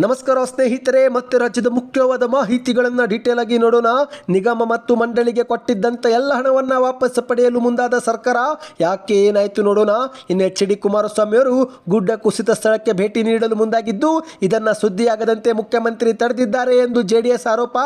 ನಮಸ್ಕಾರ ಸ್ನೇಹಿತರೆ, ಮತ್ತೆ ರಾಜ್ಯದ ಮುಖ್ಯವಾದ ಮಾಹಿತಿಗಳನ್ನು ಡೀಟೇಲ್ ಆಗಿ ನೋಡೋಣ. ನಿಗಮ ಮತ್ತು ಮಂಡಳಿಗೆ ಕೊಟ್ಟಿದ್ದಂಥ ಎಲ್ಲ ಹಣವನ್ನು ವಾಪಸ್ ಪಡೆಯಲು ಮುಂದಾದ ಸರ್ಕಾರ, ಯಾಕೆ ಏನಾಯಿತು ನೋಡೋಣ. ಇನ್ನು ಎಚ್ ಡಿ ಕುಮಾರಸ್ವಾಮಿ ಅವರು ಗುಡ್ಡ ಕುಸಿತ ಸ್ಥಳಕ್ಕೆ ಭೇಟಿ ನೀಡಲು ಮುಂದಾಗಿದ್ದು, ಇದನ್ನು ಸುದ್ದಿಯಾಗದಂತೆ ಮುಖ್ಯಮಂತ್ರಿ ತಡೆದಿದ್ದಾರೆ ಎಂದು ಜೆಡಿಎಸ್ ಆರೋಪ.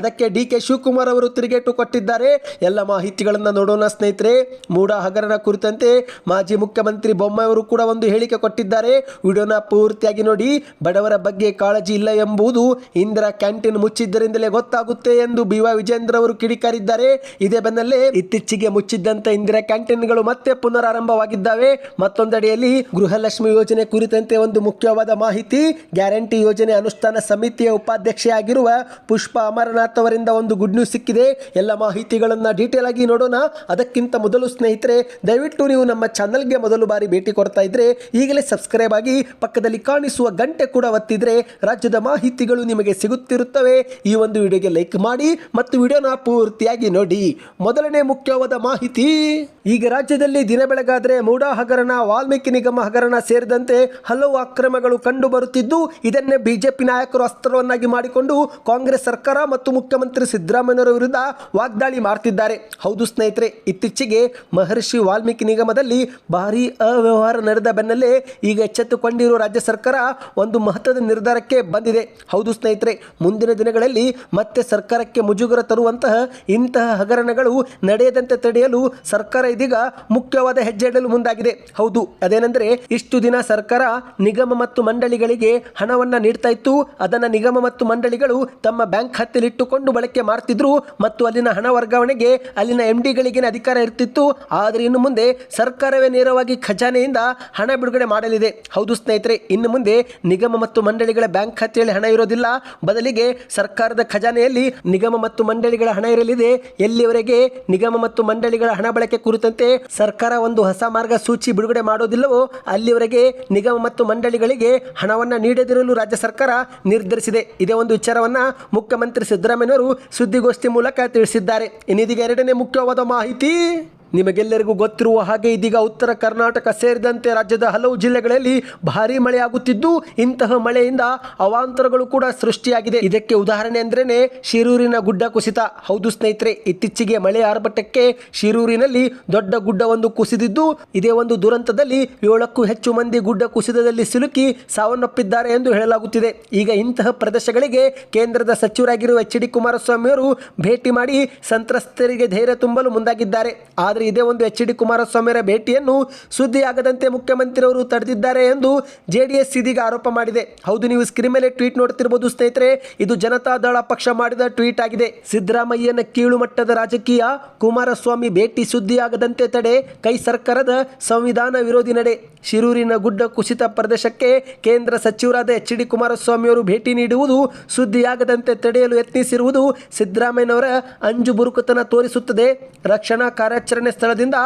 ಅದಕ್ಕೆ ಡಿ ಕೆ ಶಿವಕುಮಾರ್ ಅವರು ತಿರುಗೇಟು ಕೊಟ್ಟಿದ್ದಾರೆ. ಎಲ್ಲ ಮಾಹಿತಿಗಳನ್ನು ನೋಡೋಣ ಸ್ನೇಹಿತರೆ. ಮೂಡ ಹಗರಣ ಕುರಿತಂತೆ ಮಾಜಿ ಮುಖ್ಯಮಂತ್ರಿ ಬೊಮ್ಮಾಯಿ ಅವರು ಕೂಡ ಒಂದು ಹೇಳಿಕೆ ಕೊಟ್ಟಿದ್ದಾರೆ. ವಿಡಿಯೋನ ಪೂರ್ತಿಯಾಗಿ ನೋಡಿ. ಬಡವರ ಬಗ್ಗೆ ಕಾಳಜಿ ಇಲ್ಲ ಎಂಬುದು ಇಂದಿರಾ ಕ್ಯಾಂಟೀನ್ ಮುಚ್ಚಿದ್ದರಿಂದಲೇ ಗೊತ್ತಾಗುತ್ತೆ ಎಂದು ಬಿ ವೈ ವಿಜೇಂದ್ರ ಅವರು ಕಿಡಿಕಾರಿದ್ದಾರೆ. ಇದೇ ಬೆನ್ನಲ್ಲೇ ಇತ್ತೀಚೆಗೆ ಮುಚ್ಚಿದ್ದಂತ ಇಂದಿರಾ ಕ್ಯಾಂಟೀನ್ಗಳು ಮತ್ತೆ ಪುನರಾರಂಭವಾಗಿದ್ದಾವೆ. ಮತ್ತೊಂದೆಡೆಯಲ್ಲಿ ಗೃಹಲಕ್ಷ್ಮಿ ಯೋಜನೆ ಕುರಿತಂತೆ ಒಂದು ಮುಖ್ಯವಾದ ಮಾಹಿತಿ, ಗ್ಯಾರಂಟಿ ಯೋಜನೆ ಅನುಷ್ಠಾನ ಸಮಿತಿಯ ಉಪಾಧ್ಯಕ್ಷೆಯಾಗಿರುವ ಪುಷ್ಪ ಅಮರನಾಥ್ ಅವರಿಂದ ಒಂದು ಗುಡ್ ನ್ಯೂಸ್ ಸಿಕ್ಕಿದೆ. ಎಲ್ಲ ಮಾಹಿತಿಗಳನ್ನ ಡೀಟೇಲ್ ಆಗಿ ನೋಡೋಣ. ಅದಕ್ಕಿಂತ ಮೊದಲು ಸ್ನೇಹಿತರೆ, ದಯವಿಟ್ಟು ನೀವು ನಮ್ಮ ಚಾನಲ್ಗೆ ಮೊದಲು ಬಾರಿ ಭೇಟಿ ಕೊಡ್ತಾ ಇದ್ರೆ ಈಗಲೇ ಸಬ್ಸ್ಕ್ರೈಬ್ ಆಗಿ ಪಕ್ಕದಲ್ಲಿ ಕಾಣಿಸುವ ಗಂಟೆ ಕೂಡ ಒತ್ತಿದ್ರೆ ರಾಜ್ಯದ ಮಾಹಿತಿಗಳು ನಿಮಗೆ ಸಿಗುತ್ತಿರುತ್ತವೆ. ಈ ಒಂದು ವಿಡಿಯೋಗೆ ಲೈಕ್ ಮಾಡಿ ಮತ್ತು ವಿಡಿಯೋನ ಪೂರ್ತಿಯಾಗಿ ನೋಡಿ. ಮೊದಲನೇ ಮುಖ್ಯವಾದ ಮಾಹಿತಿ, ಈಗ ರಾಜ್ಯದಲ್ಲಿ ದಿನ ಬೆಳಗಾದ್ರೆ ಮೂಡ ಹಗರಣ ವಾಲ್ಮೀಕಿ ನಿಗಮ ಹಗರಣ ಸೇರಿದಂತೆ ಹಲವು ಅಕ್ರಮಗಳು ಕಂಡು ಬರುತ್ತಿದ್ದು, ಇದನ್ನೇ ಬಿಜೆಪಿ ನಾಯಕರು ಅಸ್ತ್ರವನ್ನಾಗಿ ಮಾಡಿಕೊಂಡು ಕಾಂಗ್ರೆಸ್ ಸರ್ಕಾರ ಮತ್ತು ಮುಖ್ಯಮಂತ್ರಿ ಸಿದ್ದರಾಮಯ್ಯರ ವಿರುದ್ಧ ವಾಗ್ದಾಳಿ ಮಾಡ್ತಿದ್ದಾರೆ. ಹೌದು ಸ್ನೇಹಿತರೆ, ಇತ್ತೀಚೆಗೆ ಮಹರ್ಷಿ ವಾಲ್ಮೀಕಿ ನಿಗಮದಲ್ಲಿ ಭಾರೀ ಅವ್ಯವಹಾರ ನಡೆದ ಬೆನ್ನಲ್ಲೇ ಈಗ ಎಚ್ಚೆತ್ತುಕೊಂಡಿರುವ ರಾಜ್ಯ ಸರ್ಕಾರ ಒಂದು ಮಹತ್ವದ ನಿರ್ಧಾರಕ್ಕೆ ಬಂದಿದೆ. ಹೌದು ಸ್ನೇಹಿತರೆ, ಮುಂದಿನ ದಿನಗಳಲ್ಲಿ ಮತ್ತೆ ಸರ್ಕಾರಕ್ಕೆ ಮುಜುಗರ ತರುವಂತಹ ಇಂತಹ ಹಗರಣಗಳು ನಡೆಯದಂತೆ ತಡೆಯಲು ಸರ್ಕಾರ ಇದೀಗ ಮುಖ್ಯವಾದ ಹೆಜ್ಜೆ ಇಡಲು ಮುಂದಾಗಿದೆ. ಹೌದು, ಅದೇನೆಂದರೆ ಇಷ್ಟು ದಿನ ಸರ್ಕಾರ ನಿಗಮ ಮತ್ತು ಮಂಡಳಿಗಳಿಗೆ ಹಣವನ್ನ ನೀಡ್ತಾ ಇತ್ತು. ಅದನ್ನ ನಿಗಮ ಮತ್ತು ಮಂಡಳಿಗಳು ತಮ್ಮ ಬ್ಯಾಂಕ್ ಇಟ್ಟುಕೊಂಡು ಬಳಕೆ ಮಾಡ್ತಿದ್ರು ಮತ್ತು ಅಲ್ಲಿನ ಹಣ ವರ್ಗಾವಣೆಗೆ ಅಲ್ಲಿನ ಎಂ ಡಿಗಳಿಗೆ ಅಧಿಕಾರ ಇರ್ತಿತ್ತು. ಆದರೆ ಇನ್ನು ಮುಂದೆ ಸರ್ಕಾರವೇ ನೇರವಾಗಿ ಖಜಾನೆಯಿಂದ ಹಣ ಬಿಡುಗಡೆ ಮಾಡಲಿದೆ. ಹೌದು ಸ್ನೇಹಿತರೆ, ಇನ್ನು ಮುಂದೆ ನಿಗಮ ಮತ್ತು ಮಂಡಳಿಗಳ ಬ್ಯಾಂಕ್ ಖಾತೆಯಲ್ಲಿ ಹಣ ಇರೋದಿಲ್ಲ. ಬದಲಿಗೆ ಸರ್ಕಾರದ ಖಜಾನೆಯಲ್ಲಿ ನಿಗಮ ಮತ್ತು ಮಂಡಳಿಗಳ ಹಣ ಇರಲಿದೆ. ಎಲ್ಲಿವರೆಗೆ ನಿಗಮ ಮತ್ತು ಮಂಡಳಿಗಳ ಹಣ ಬಳಕೆ ಕುರಿತಂತೆ ಸರ್ಕಾರ ಒಂದು ಹೊಸ ಮಾರ್ಗಸೂಚಿ ಬಿಡುಗಡೆ ಮಾಡೋದಿಲ್ಲವೋ, ಅಲ್ಲಿವರೆಗೆ ನಿಗಮ ಮತ್ತು ಮಂಡಳಿಗಳಿಗೆ ಹಣವನ್ನು ನೀಡದಿರಲು ರಾಜ್ಯ ಸರ್ಕಾರ ನಿರ್ಧರಿಸಿದೆ. ಇದೇ ಒಂದು ವಿಚಾರವನ್ನ ಮುಖ್ಯಮಂತ್ರಿ ಸಿದ್ದರಾಮಯ್ಯವರು ಸುದ್ದಿಗೋಷ್ಠಿ ಮೂಲಕ ತಿಳಿಸಿದ್ದಾರೆ. ಇನ್ನಿದೀಗ ಎರಡನೇ ಮುಖ್ಯವಾದ ಮಾಹಿತಿ. ನಿಮಗೆಲ್ಲರಿಗೂ ಗೊತ್ತಿರುವ ಹಾಗೆ ಇದೀಗ ಉತ್ತರ ಕರ್ನಾಟಕ ಸೇರಿದಂತೆ ರಾಜ್ಯದ ಹಲವು ಜಿಲ್ಲೆಗಳಲ್ಲಿ ಭಾರೀ ಮಳೆಯಾಗುತ್ತಿದ್ದು, ಇಂತಹ ಮಳೆಯಿಂದ ಅವಾಂತರಗಳು ಕೂಡ ಸೃಷ್ಟಿಯಾಗಿದೆ. ಇದಕ್ಕೆ ಉದಾಹರಣೆ ಅಂದ್ರೇನೆ ಶಿರೂರಿನ ಗುಡ್ಡ ಕುಸಿತ. ಹೌದು ಸ್ನೇಹಿತರೆ, ಇತ್ತೀಚೆಗೆ ಮಳೆ ಆರ್ಭಟಕ್ಕೆ ಶಿರೂರಿನಲ್ಲಿ ದೊಡ್ಡ ಗುಡ್ಡವೊಂದು ಕುಸಿದಿದ್ದು, ಇದೇ ಒಂದು ದುರಂತದಲ್ಲಿ ಏಳಕ್ಕೂ ಹೆಚ್ಚು ಮಂದಿ ಗುಡ್ಡ ಕುಸಿತದಲ್ಲಿ ಸಿಲುಕಿ ಸಾವನ್ನಪ್ಪಿದ್ದಾರೆ ಎಂದು ಹೇಳಲಾಗುತ್ತಿದೆ. ಈಗ ಇಂತಹ ಪ್ರದೇಶಗಳಿಗೆ ಕೇಂದ್ರದ ಸಚಿವರಾಗಿರುವ ಎಚ್ ಡಿ ಕುಮಾರಸ್ವಾಮಿ ಅವರು ಭೇಟಿ ಮಾಡಿ ಸಂತ್ರಸ್ತರಿಗೆ ಧೈರ್ಯ ತುಂಬಲು ಮುಂದಾಗಿದ್ದಾರೆ. ಆದರೆ ಇದೇ ಒಂದು ಎಚ್ ಡಿ ಕುಮಾರಸ್ವಾಮಿಯವರ ಭೇಟಿಯನ್ನು ಸುದ್ದಿಯಾಗದಂತೆ ಮುಖ್ಯಮಂತ್ರಿಯವರು ತಡೆದಿದ್ದಾರೆ ಎಂದು ಜೆಡಿಎಸ್ ಇದೀಗ ಆರೋಪ ಮಾಡಿದೆ. ಹೌದು, ನೀವು ಸ್ಕ್ರೀನ್ ಮೇಲೆ ಟ್ವೀಟ್ ನೋಡ್ತಿರ್ಬೋದು ಸ್ನೇಹಿತರೆ. ಇದು ಜನತಾದಳ ಪಕ್ಷ ಮಾಡಿದ ಟ್ವೀಟ್ ಆಗಿದೆ. ಸಿದ್ದರಾಮಯ್ಯನ ಕೀಳು ಮಟ್ಟದ ರಾಜಕೀಯ, ಕುಮಾರಸ್ವಾಮಿ ಭೇಟಿ ಸುದ್ದಿಯಾಗದಂತೆ ತಡೆ ಕೈ ಸರ್ಕಾರದ ಸಂವಿಧಾನ ವಿರೋಧಿ ನಡೆ. ಶಿರೂರಿನ ಗುಡ್ಡ ಕುಸಿತ ಪ್ರದೇಶಕ್ಕೆ ಕೇಂದ್ರ ಸಚಿವರಾದ ಎಚ್ ಡಿ ಕುಮಾರಸ್ವಾಮಿ ಅವರು ಭೇಟಿ ನೀಡುವುದು ಸುದ್ದಿಯಾಗದಂತೆ ತಡೆಯಲು ಯತ್ನಿಸಿರುವುದು ಸಿದ್ದರಾಮಯ್ಯನವರ ಅಂಜು ಬುರುಕುತನ ತೋರಿಸುತ್ತದೆ. ರಕ್ಷಣಾ ಕಾರ್ಯಾಚರಣೆ ಸ್ಥಳದಿಂದ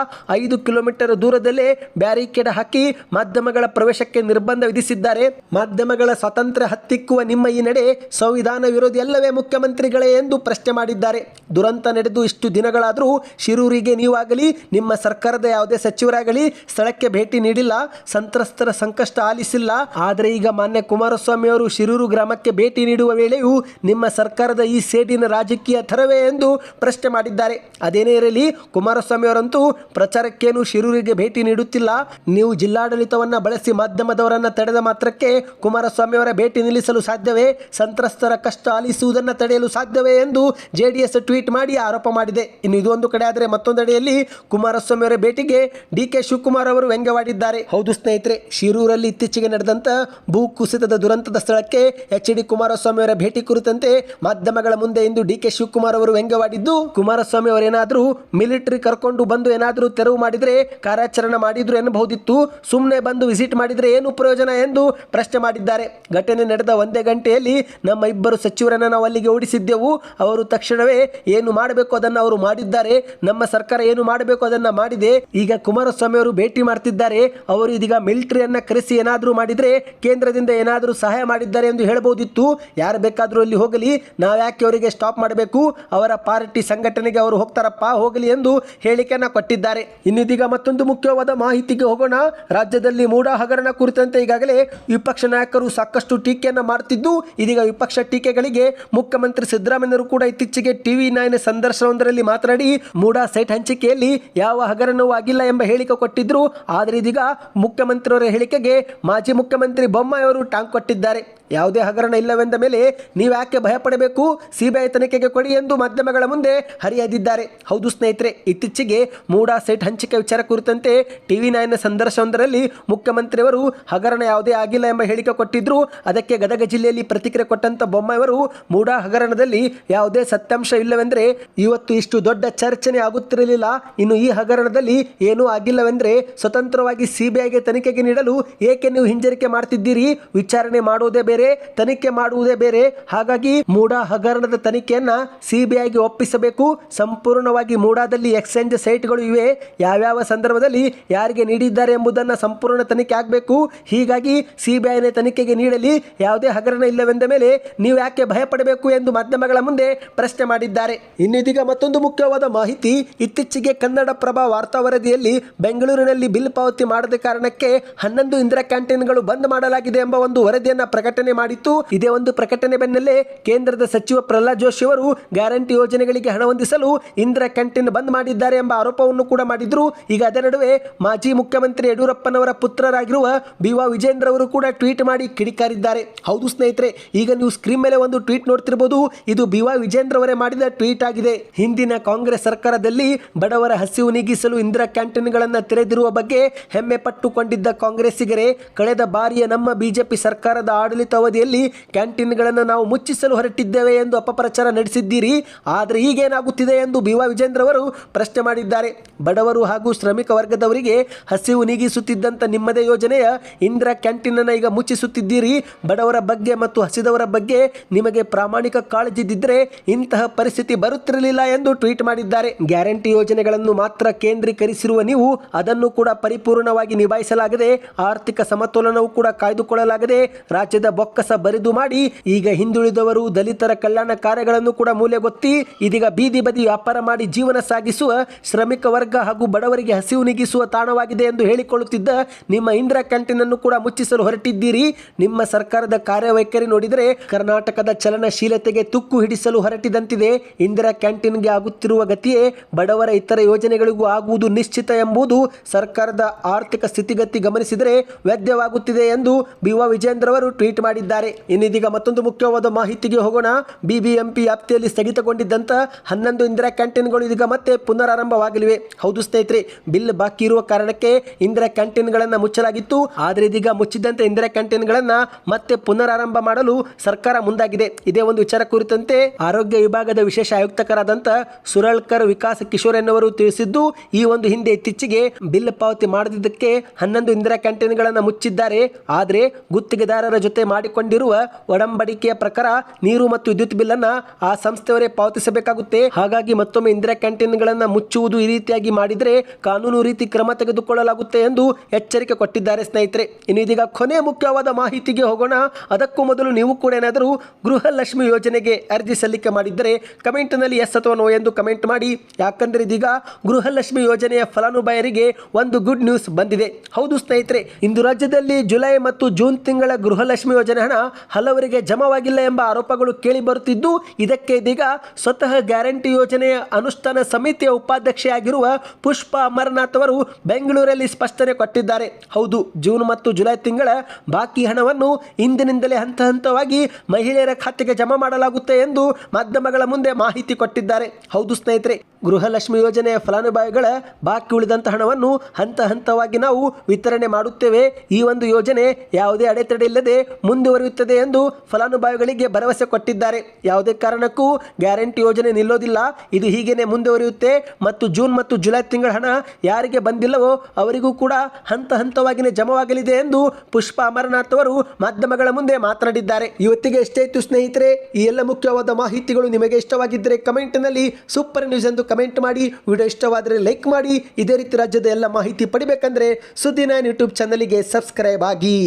ಐದು ಕಿಲೋಮೀಟರ್ ದೂರದಲ್ಲೇ ಬ್ಯಾರಿಕೇಡ್ ಹಾಕಿ ಮಾಧ್ಯಮಗಳ ಪ್ರವೇಶಕ್ಕೆ ನಿರ್ಬಂಧ ವಿಧಿಸಿದ್ದಾರೆ. ಮಾಧ್ಯಮಗಳ ಸ್ವಾತಂತ್ರ್ಯ ಹತ್ತಿಕ್ಕುವ ನಿಮ್ಮ ಈ ನಡೆ ಸಂವಿಧಾನ ವಿರೋಧಿ ಅಲ್ಲವೇ ಮುಖ್ಯಮಂತ್ರಿಗಳೇ ಎಂದು ಪ್ರಶ್ನೆ ಮಾಡಿದ್ದಾರೆ. ದುರಂತ ನಡೆದು ಇಷ್ಟು ದಿನಗಳಾದರೂ ಶಿರೂರಿಗೆ ನೀವಾಗಲಿ, ನಿಮ್ಮ ಸರ್ಕಾರದ ಯಾವುದೇ ಸಚಿವರಾಗಲಿ ಸ್ಥಳಕ್ಕೆ ಭೇಟಿ ನೀಡಿಲ್ಲ, ಸಂತ್ರಸ್ತರ ಸಂಕಷ್ಟ ಆಲಿಸಿಲ್ಲ. ಆದರೆ ಈಗ ಮಾನ್ಯ ಕುಮಾರಸ್ವಾಮಿ ಅವರು ಶಿರೂರು ಗ್ರಾಮಕ್ಕೆ ಭೇಟಿ ನೀಡುವ ವೇಳೆಯೂ ನಿಮ್ಮ ಸರ್ಕಾರದ ಈ ಸೇಡಿನ ರಾಜಕೀಯ ಥರವೇ ಎಂದು ಪ್ರಶ್ನೆ ಮಾಡಿದ್ದಾರೆ. ಅದೇನೇ ಇರಲಿ, ಕುಮಾರಸ್ವಾಮಿ ಅವರಂತೂ ಪ್ರಚಾರಕ್ಕೇನು ಶಿರೂರಿಗೆ ಭೇಟಿ ನೀಡುತ್ತಿಲ್ಲ. ನೀವು ಜಿಲ್ಲಾಡಳಿತವನ್ನ ಬಳಸಿ ಮಾಧ್ಯಮದವರನ್ನ ತಡೆದ ಮಾತ್ರಕ್ಕೆ ಕುಮಾರಸ್ವಾಮಿ ಅವರ ಭೇಟಿ ನಿಲ್ಲಿಸಲು ಸಾಧ್ಯವೇ? ಸಂತ್ರಸ್ತರ ಕಷ್ಟ ಆಲಿಸುವುದನ್ನ ತಡೆಯಲು ಸಾಧ್ಯವೇ ಎಂದು ಜೆಡಿಎಸ್ ಟ್ವೀಟ್ ಮಾಡಿ ಆರೋಪ ಮಾಡಿದೆ. ಇನ್ನು ಇದು ಒಂದು ಕಡೆ ಆದರೆ ಮತ್ತೊಂದೆಡೆಯಲ್ಲಿ ಕುಮಾರಸ್ವಾಮಿ ಅವರ ಭೇಟಿಗೆ ಡಿ ಕೆ ಶಿವಕುಮಾರ್ ಅವರು ವ್ಯಂಗ್ಯವಾಡಿದ್ದಾರೆ. ಹೌದು ಸ್ನೇಹಿತರೆ, ಶಿರೂರಲ್ಲಿ ಇತ್ತೀಚೆಗೆ ನಡೆದಂತ ಭೂ ಕುಸಿತದ ದುರಂತದ ಸ್ಥಳಕ್ಕೆ ಎಚ್ ಡಿ ಕುಮಾರಸ್ವಾಮಿ ಅವರ ಭೇಟಿ ಕುರಿತಂತೆ ಮಾಧ್ಯಮಗಳ ಮುಂದೆ ಇಂದು ಡಿ ಕೆ ಶಿವಕುಮಾರ್ ಅವರು ವ್ಯಂಗ್ಯವಾಡಿದ್ದು. ಕುಮಾರಸ್ವಾಮಿ ಅವರೇನಾದರೂ ಮಿಲಿಟರಿ ಕರ್ಕೊಂಡು ಬಂದು ಏನಾದರೂ ತೆರವು ಮಾಡಿದ್ರೆ, ಕಾರ್ಯಾಚರಣೆ ಮಾಡಿದ್ರು ಎನ್ನಬಹುದಿತ್ತು. ಸುಮ್ಮನೆ ಬಂದು ವಿಸಿಟ್ ಮಾಡಿದ್ರೆ ಏನು ಪ್ರಯೋಜನ ಎಂದು ಪ್ರಶ್ನೆ ಮಾಡಿದ್ದಾರೆ. ಘಟನೆ ನಡೆದ ಒಂದೇ ಗಂಟೆಯಲ್ಲಿ ನಮ್ಮ ಇಬ್ಬರು ಸಚಿವರನ್ನ ನಾವು ಅಲ್ಲಿಗೆ ಓಡಿಸಿದ್ದೆವು. ಅವರು ತಕ್ಷಣವೇ ಏನು ಮಾಡಬೇಕು ಅದನ್ನು ಅವರು ಮಾಡಿದ್ದಾರೆ. ನಮ್ಮ ಸರ್ಕಾರ ಏನು ಮಾಡಬೇಕು ಅದನ್ನ ಮಾಡಿದೆ. ಈಗ ಕುಮಾರಸ್ವಾಮಿ ಅವರು ಭೇಟಿ ಮಾಡ್ತಿದ್ದಾರೆ. ಅವರು ಇದೀಗ ಮಿಲಿಟರಿಯನ್ನು ಕರೆಸಿ ಏನಾದರೂ ಮಾಡಿದ್ರೆ, ಕೇಂದ್ರದಿಂದ ಏನಾದರೂ ಸಹಾಯ ಮಾಡಿದ್ದಾರೆ ಎಂದು ಹೇಳಬಹುದಿತ್ತು. ಯಾರು ಬೇಕಾದರೂ ಅಲ್ಲಿ ಹೋಗಲಿ. ನಾವು ಯಾಕೆ ಅವರಿಗೆ ಸ್ಟಾಪ್ ಮಾಡಬೇಕು? ಅವರ ಪಾರ್ಟಿ ಸಂಘಟನೆಗೆ ಅವರು ಹೋಗ್ತಾರಪ್ಪ, ಹೋಗಲಿ ಎಂದು ಹೇಳಿಕೆ ಹೇಳಿಕೆಯನ್ನ ಕೊಟ್ಟಿದ್ದಾರೆ. ಇನ್ನಿದೀಗ ಮತ್ತೊಂದು ಮುಖ್ಯವಾದ ಮಾಹಿತಿಗೆ ಹೋಗೋಣ. ರಾಜ್ಯದಲ್ಲಿ ಮೂಡ ಹಗರಣ ಕುರಿತಂತೆ ಈಗಾಗಲೇ ವಿಪಕ್ಷ ನಾಯಕರು ಸಾಕಷ್ಟು ಟೀಕೆಯನ್ನ ಮಾಡುತ್ತಿದ್ದು ಇದೀಗ ವಿಪಕ್ಷ ಟೀಕೆಗಳಿಗೆ ಮುಖ್ಯಮಂತ್ರಿ ಸಿದ್ದರಾಮಯ್ಯರು ಕೂಡ ಇತ್ತೀಚೆಗೆ ಟಿವಿ ನೈನ್ ಸಂದರ್ಶನವೊಂದರಲ್ಲಿ ಮಾತನಾಡಿ ಮೂಡ ಸೈಟ್ ಹಂಚಿಕೆಯಲ್ಲಿ ಯಾವ ಹಗರಣವೂ ಆಗಿಲ್ಲ ಎಂಬ ಹೇಳಿಕೆ ಕೊಟ್ಟಿದ್ರು. ಆದರೆ ಇದೀಗ ಮುಖ್ಯಮಂತ್ರಿಯವರ ಹೇಳಿಕೆಗೆ ಮಾಜಿ ಮುಖ್ಯಮಂತ್ರಿ ಬೊಮ್ಮಾಯಿ ಅವರು ಟಾಂಗ್ ಕೊಟ್ಟಿದ್ದಾರೆ. ಯಾವುದೇ ಹಗರಣ ಇಲ್ಲವೆಂದ ಮೇಲೆ ನೀವು ಯಾಕೆ ಭಯಪಡಬೇಕು? ಸಿಬಿಐ ತನಿಖೆಗೆ ಕೊಡಿ ಎಂದು ಮಾಧ್ಯಮಗಳ ಮುಂದೆ ಹರಿಯದಿದ್ದಾರೆ. ಹೌದು ಸ್ನೇಹಿತರೆ, ಇತ್ತೀಚೆಗೆ ಮೂಡಾ ಸೆಟ್ ಹಂಚಿಕೆ ವಿಚಾರ ಕುರಿತಂತೆ ಟಿವಿ ನೈನ್ ಸಂದರ್ಶನವೊಂದರಲ್ಲಿ ಮುಖ್ಯಮಂತ್ರಿಯವರು ಹಗರಣ ಯಾವುದೇ ಆಗಿಲ್ಲ ಎಂಬ ಹೇಳಿಕೆ ಕೊಟ್ಟಿದ್ರು. ಅದಕ್ಕೆ ಗದಗ ಜಿಲ್ಲೆಯಲ್ಲಿ ಪ್ರತಿಕ್ರಿಯೆ ಕೊಟ್ಟಂತ ಬೊಮ್ಮಾಯಿಯವರು ಮೂಡಾ ಹಗರಣದಲ್ಲಿ ಯಾವುದೇ ಸತ್ಯಾಂಶ ಇಲ್ಲವೆಂದರೆ ಇವತ್ತು ಇಷ್ಟು ದೊಡ್ಡ ಚರ್ಚನೆ ಆಗುತ್ತಿರಲಿಲ್ಲ. ಇನ್ನು ಈ ಹಗರಣದಲ್ಲಿ ಏನೂ ಆಗಿಲ್ಲವೆಂದರೆ ಸ್ವತಂತ್ರವಾಗಿ ಸಿಬಿಐಗೆ ತನಿಖೆಗೆ ನೀಡಲು ಏಕೆ ನೀವು ಹಿಂಜರಿಕೆ ಮಾಡ್ತಿದ್ದೀರಿ? ವಿಚಾರಣೆ ಮಾಡುವುದೇ ಬೇರೆ. ತನಿಖೆ ಮಾಡುವುದೇ ಬೇರೆ. ಹಾಗಾಗಿ ಮೂಡಾ ಹಗರಣದ ತನಿಖೆಯನ್ನ ಸಿಬಿಐಗೆ ಒಪ್ಪಿಸಬೇಕು. ಸಂಪೂರ್ಣವಾಗಿ ಮೂಡಾದಲ್ಲಿ ಎಕ್ಸ್ಚೇಂಜ್ ಸೈಟ್ಗಳು ಇವೆ. ಯಾವ್ಯಾವ ಸಂದರ್ಭದಲ್ಲಿ ಯಾರಿಗೆ ನೀಡಿದ್ದಾರೆ ಎಂಬುದನ್ನು ಸಂಪೂರ್ಣ ತನಿಖೆ ಆಗಬೇಕು. ಹೀಗಾಗಿ ಸಿಬಿಐನ ತನಿಖೆಗೆ ನೀಡಲಿ. ಯಾವುದೇ ಹಗರಣ ಇಲ್ಲವೆಂದ ಮೇಲೆ ನೀವು ಯಾಕೆ ಭಯಪಡಬೇಕು ಎಂದು ಮಾಧ್ಯಮಗಳ ಮುಂದೆ ಪ್ರಶ್ನೆ ಮಾಡಿದ್ದಾರೆ. ಇನ್ನಿದೀಗ ಮತ್ತೊಂದು ಮುಖ್ಯವಾದ ಮಾಹಿತಿ. ಇತ್ತೀಚೆಗೆ ಕನ್ನಡ ಪ್ರಭಾ ವಾರ್ತಾ ವರದಿಯಲ್ಲಿ ಬೆಂಗಳೂರಿನಲ್ಲಿ ಬಿಲ್ ಪಾವತಿ ಮಾಡದ ಕಾರಣಕ್ಕೆ ಹನ್ನೊಂದು ಇಂದಿರಾ ಕ್ಯಾಂಟೀನ್ಗಳು ಬಂದ್ ಮಾಡಲಾಗಿದೆ ಎಂಬ ಒಂದು ವರದಿಯನ್ನು ಪ್ರಕಟಣೆ ಮಾಡಿತ್ತು. ಇದೇ ಒಂದು ಪ್ರಕಟಣೆ ಬೆನ್ನಲ್ಲೇ ಕೇಂದ್ರದ ಸಚಿವ ಪ್ರಹ್ಲಾದ್ ಜೋಶಿ ಅವರು ಗ್ಯಾರಂಟಿ ಯೋಜನೆಗಳಿಗೆ ಹಣ ಹೊಂದಿಸಲು ಇಂದಿರಾ ಕ್ಯಾಂಟೀನ್ ಬಂದ್ ಮಾಡಿದ್ದಾರೆ ಎಂಬ ಆರೋಪವನ್ನು ಕೂಡ ಮಾಡಿದ್ರು. ಈಗ ಅದರ ನಡುವೆ ಮಾಜಿ ಮುಖ್ಯಮಂತ್ರಿ ಯಡಿಯೂರಪ್ಪನವರ ಪುತ್ರರಾಗಿರುವ ಬಿ ವಾ ವಿಜೇಂದ್ರ ಅವರು ಕೂಡ ಟ್ವೀಟ್ ಮಾಡಿ ಕಿಡಿಕಾರಿದ್ದಾರೆ. ಹೌದು ಸ್ನೇಹಿತರೆ, ಈಗ ನೀವು ಸ್ಕ್ರೀನ್ ಮೇಲೆ ಒಂದು ಟ್ವೀಟ್ ನೋಡ್ತಿರಬಹುದು ಇದು ಬಿ ವಾ ವಿಜೇಂದ್ರ ಅವರೇ ಮಾಡಿದ ಟ್ವೀಟ್ ಆಗಿದೆ. ಹಿಂದಿನ ಕಾಂಗ್ರೆಸ್ ಸರ್ಕಾರದಲ್ಲಿ ಬಡವರ ಹಸಿವು ನೀಗಿಸಲು ಇಂದಿರಾ ಕ್ಯಾಂಟೀನ್ಗಳನ್ನು ತೆರೆದಿರುವ ಬಗ್ಗೆ ಹೆಮ್ಮೆ ಪಟ್ಟುಕೊಂಡಿದ್ದ ಕಾಂಗ್ರೆಸ್ಸಿಗರೇ, ಕಳೆದ ಬಾರಿಯ ನಮ್ಮ ಬಿಜೆಪಿ ಸರ್ಕಾರದ ಆಡಳಿತ ಅವಧಿಯಲ್ಲಿ ಕ್ಯಾಂಟೀನ್ಗಳನ್ನು ನಾವು ಮುಚ್ಚಿಸಲು ಹೊರಟಿದ್ದೇವೆ ಎಂದು ಅಪಪ್ರಚಾರ ನಡೆಸಿದ್ದೀರಿ. ಆದರೆ ಈಗೇನಾಗುತ್ತಿದೆ ಎಂದು ಬಿ ವಾ ವಿಜೇಂದ್ರ ಅವರು ಪ್ರಶ್ನೆ ಮಾಡಿದ್ದಾರೆ. ಬಡವರು ಹಾಗೂ ಶ್ರಮಿಕ ವರ್ಗದವರಿಗೆ ಹಸಿವು ನೀಗಿಸುತ್ತಿದ್ದಂಥ ನಿಮ್ಮದೇ ಯೋಜನೆಯ ಇಂದಿರಾ ಕ್ಯಾಂಟೀನನ್ನು ಈಗ ಮುಚ್ಚಿಸುತ್ತಿದ್ದೀರಿ. ಬಡವರ ಬಗ್ಗೆ ಮತ್ತು ಹಸಿದವರ ಬಗ್ಗೆ ನಿಮಗೆ ಪ್ರಾಮಾಣಿಕ ಕಾಳಜಿ ಇದ್ದಿದ್ದರೆ ಇಂತಹ ಪರಿಸ್ಥಿತಿ ಬರುತ್ತಿರಲಿಲ್ಲ ಎಂದು ಟ್ವೀಟ್ ಮಾಡಿದ್ದಾರೆ. ಗ್ಯಾರಂಟಿ ಯೋಜನೆಗಳನ್ನು ಮಾತ್ರ ಕೇಂದ್ರೀಕರಿಸಿರುವ ನೀವು ಅದನ್ನು ಕೂಡ ಪರಿಪೂರ್ಣವಾಗಿ ನಿಭಾಯಿಸಲಾಗದೆ ಆರ್ಥಿಕ ಸಮತೋಲನವು ಕೂಡ ಕಾಯ್ದುಕೊಳ್ಳಲಾಗದೆ ರಾಜ್ಯದ ಬೊಕ್ಕಸ ಬರಿದು ಮಾಡಿ, ಈಗ ಹಿಂದುಳಿದವರು ದಲಿತರ ಕಲ್ಯಾಣ ಕಾರ್ಯಗಳನ್ನು ಕೂಡ ಮೂಲೆಗೊತ್ತಿ ಇದೀಗ ಬೀದಿ ಬದಿ ವ್ಯಾಪಾರ ಮಾಡಿ ಜೀವನ ಸಾಗಿಸುವ, ಶ್ರಮಿಕ ವರ್ಗ ಹಾಗೂ ಬಡವರಿಗೆ ಹಸಿವು ನೀಗಿಸುವ ತಾಣವಾಗಿದೆ ಎಂದು ಹೇಳಿಕೊಳ್ಳುತ್ತಿದ್ದ ನಿಮ್ಮ ಇಂದಿರಾ ಕ್ಯಾಂಟೀನ್ ಅನ್ನು ಕೂಡ ಮುಚ್ಚಿಸಲು ಹೊರಟಿದ್ದೀರಿ. ನಿಮ್ಮ ಸರ್ಕಾರದ ಕಾರ್ಯವೈಖರಿ ನೋಡಿದರೆ ಕರ್ನಾಟಕದ ಚಲನಶೀಲತೆಗೆ ತುಕ್ಕು ಹಿಡಿಸಲು ಹೊರಟಿದಂತಿದೆ. ಇಂದಿರಾ ಕ್ಯಾಂಟೀನ್ಗೆ ಆಗುತ್ತಿರುವ ಗತಿಯೇ ಬಡವರ ಇತರ ಯೋಜನೆಗಳಿಗೂ ಆಗುವುದು ನಿಶ್ಚಿತ ಎಂಬುದು ಸರ್ಕಾರದ ಆರ್ಥಿಕ ಸ್ಥಿತಿಗತಿ ಗಮನಿಸಿದರೆ ವ್ಯದ್ಯವಾಗುತ್ತಿದೆ ಎಂದು ಬಿ ವಿಜೇಂದ್ರ ಅವರು ಟ್ವೀಟ್ ಮಾಡಿದ್ದಾರೆ. ಇನ್ನಿದೀಗ ಮತ್ತೊಂದು ಮುಖ್ಯವಾದ ಮಾಹಿತಿಗೆ ಹೋಗೋಣ. ಬಿಬಿಎಂಪಿ ವ್ಯಾಪ್ತಿಯಲ್ಲಿ ಸ್ಥಗಿತಗೊಂಡಿದ್ದಂತ ಹನ್ನೊಂದು ಇಂದಿರಾ ಕ್ಯಾಂಟೀನ್ಗಳು ಇದೀಗ ಮತ್ತೆ ಪುನರಾರಂಭವಾಗಲಿವೆ. ಹೌದು ಸ್ನೇಹಿತರೆ, ಬಿಲ್ ಬಾಕಿ ಇರುವ ಕಾರಣಕ್ಕೆ ಇಂದಿರಾ ಕ್ಯಾಂಟೀನ್ಗಳನ್ನು ಮುಚ್ಚಲಾಗಿತ್ತು. ಆದರೆ ಇದೀಗ ಮುಚ್ಚಿದ್ದಂತೆ ಇಂದಿರಾ ಕ್ಯಾಂಟೀನ್ಗಳನ್ನು ಮತ್ತೆ ಪುನರಾರಂಭ ಮಾಡಲು ಸರ್ಕಾರ ಮುಂದಾಗಿದೆ. ಇದೇ ಒಂದು ವಿಚಾರ ಕುರಿತಂತೆ ಆರೋಗ್ಯ ವಿಭಾಗದ ವಿಶೇಷ ಆಯುಕ್ತಕರಾದಂತಹ ಸುರಳ್ಕರ್ ವಿಕಾಸ್ ಕಿಶೋರ್ ಎನ್ನುವರು ತಿಳಿಸಿದ್ದು, ಈ ಒಂದು ಹಿಂದೆ ಇತ್ತೀಚೆಗೆ ಬಿಲ್ ಪಾವತಿ ಮಾಡದಿದ್ದಕ್ಕೆ ಹನ್ನೊಂದು ಇಂದಿರಾ ಕ್ಯಾಂಟೀನ್ಗಳನ್ನು ಮುಚ್ಚಿದ್ದಾರೆ. ಆದರೆ ಗುತ್ತಿಗೆದಾರರ ಜೊತೆ ಮಾಡಿಕೊಂಡಿರುವ ಒಡಂಬಡಿಕೆಯ ಪ್ರಕಾರ ನೀರು ಮತ್ತು ವಿದ್ಯುತ್ ಬಿಲ್ ಅನ್ನ ಆ ಸಂಸ್ಥೆಯವರೇ ಪಾವತಿಸಬೇಕಾಗುತ್ತೆ. ಹಾಗಾಗಿ ಮತ್ತೊಮ್ಮೆ ಇಂದಿರಾ ಕ್ಯಾಂಟೀನ್ಗಳನ್ನು ಮುಚ್ಚುವುದು ಈ ರೀತಿಯಾಗಿ ಮಾಡಿದರೆ ಕಾನೂನು ರೀತಿ ಕ್ರಮ ತೆಗೆದುಕೊಳ್ಳಲಾಗುತ್ತೆ ಎಂದು ಎಚ್ಚರಿಕೆ ಕೊಟ್ಟಿದ್ದಾರೆ ಸ್ನೇಹಿತರೆ. ಇನ್ನು ಇದೀಗ ಕೊನೆ ಮುಖ್ಯವಾದ ಮಾಹಿತಿಗೆ ಹೋಗೋಣ. ಅದಕ್ಕೂ ಮೊದಲು ನೀವು ಕೂಡ ಏನಾದರೂ ಗೃಹಲಕ್ಷ್ಮಿ ಯೋಜನೆಗೆ ಅರ್ಜಿ ಸಲ್ಲಿಕೆ ಮಾಡಿದ್ದರೆ ಕಮೆಂಟ್ನಲ್ಲಿ ಎಸ್ ಅಥವಾ ನೋ ಎಂದು ಕಮೆಂಟ್ ಮಾಡಿ. ಯಾಕಂದ್ರೆ ಇದೀಗ ಗೃಹಲಕ್ಷ್ಮಿ ಯೋಜನೆಯ ಫಲಾನುಭವಿಯರಿಗೆ ಒಂದು ಗುಡ್ ನ್ಯೂಸ್ ಬಂದಿದೆ. ಹೌದು ಸ್ನೇಹಿತರೆ, ಇಂದು ರಾಜ್ಯದಲ್ಲಿ ಜುಲೈ ಮತ್ತು ಜೂನ್ ತಿಂಗಳ ಗೃಹಲಕ್ಷ್ಮಿ ಯೋಜನೆ ಹಣ ಹಲವರಿಗೆ ಜಮವಾಗಿಲ್ಲ ಎಂಬ ಆರೋಪಗಳು ಕೇಳಿ ಬರುತ್ತಿದ್ದು, ಇದಕ್ಕೆ ಇದೀಗ ಸ್ವತಃ ಗ್ಯಾರಂಟಿ ಯೋಜನೆಯ ಅನುಷ್ಠಾನ ಸಮಿತಿಯ ಉಪಾಧ್ಯಕ್ಷೆಯಾಗಿರುವ ಪುಷ್ಪ ಅಮರನಾಥ್ ಅವರು ಬೆಂಗಳೂರಲ್ಲಿ ಸ್ಪಷ್ಟನೆ ಕೊಟ್ಟಿದ್ದಾರೆ. ಹೌದು, ಜೂನ್ ಮತ್ತು ಜುಲೈ ತಿಂಗಳ ಬಾಕಿ ಹಣವನ್ನು ಇಂದಿನಿಂದಲೇ ಹಂತ ಹಂತವಾಗಿ ಮಹಿಳೆಯರ ಖಾತೆಗೆ ಜಮಾ ಮಾಡಲಾಗುತ್ತೆ ಎಂದು ಮಾಧ್ಯಮಗಳ ಮುಂದೆ ಮಾಹಿತಿ ಕೊಟ್ಟಿದ್ದಾರೆ. ಹೌದು ಸ್ನೇಹಿತರೆ, ಗೃಹಲಕ್ಷ್ಮಿ ಯೋಜನೆಯ ಫಲಾನುಭವಿಗಳ ಬಾಕಿ ಉಳಿದಂಥ ಹಣವನ್ನು ಹಂತ ಹಂತವಾಗಿ ನಾವು ವಿತರಣೆ ಮಾಡುತ್ತೇವೆ. ಈ ಒಂದು ಯೋಜನೆ ಯಾವುದೇ ಅಡೆತಡೆ ಇಲ್ಲದೆ ಮುಂದುವರಿಯುತ್ತದೆ ಎಂದು ಫಲಾನುಭವಿಗಳಿಗೆ ಭರವಸೆ ಕೊಟ್ಟಿದ್ದಾರೆ. ಯಾವುದೇ ಕಾರಣಕ್ಕೂ ಗ್ಯಾರಂಟಿ ಯೋಜನೆ ನಿಲ್ಲೋದಿಲ್ಲ. ಇದು ಹೀಗೇನೆ ಮುಂದುವರಿಯುತ್ತೆ. ಮತ್ತು ಜೂನ್ ಮತ್ತು ಜುಲೈ ತಿಂಗಳ ಹಣ ಯಾರಿಗೆ ಬಂದಿಲ್ಲವೋ ಅವರಿಗೂ ಕೂಡ ಹಂತ ಹಂತವಾಗಿಯೇ ಜಮವಾಗಲಿದೆ ಎಂದು ಪುಷ್ಪ ಅಮರನಾಥ್ ಅವರು ಮಾಧ್ಯಮಗಳ ಮುಂದೆ ಮಾತನಾಡಿದ್ದಾರೆ. ಇವತ್ತಿಗೆ ಎಷ್ಟೇ ಇತ್ತು ಸ್ನೇಹಿತರೆ, ಈ ಎಲ್ಲ ಮುಖ್ಯವಾದ ಮಾಹಿತಿಗಳು ನಿಮಗೆ ಇಷ್ಟವಾಗಿದ್ದರೆ ಕಮೆಂಟ್ನಲ್ಲಿ ಸೂಪರ್ ನ್ಯೂಸ್ ಎಂದು ಕಮೆಂಟ್ ಮಾಡಿ, ವಿಡಿಯೋ ಇಷ್ಟವಾದರೆ ಲೈಕ್ ಮಾಡಿ, ಇದೇ ರೀತಿ ರಾಜ್ಯದ ಎಲ್ಲ ಮಾಹಿತಿ ಪಡಿಬೇಕಂದ್ರೆ ಸುದ್ದಿ ನೈನ್ ಯೂಟ್ಯೂಬ್ ಚಾನಲಿಗೆ ಸಬ್ಸ್ಕ್ರೈಬ್ ಆಗಿ.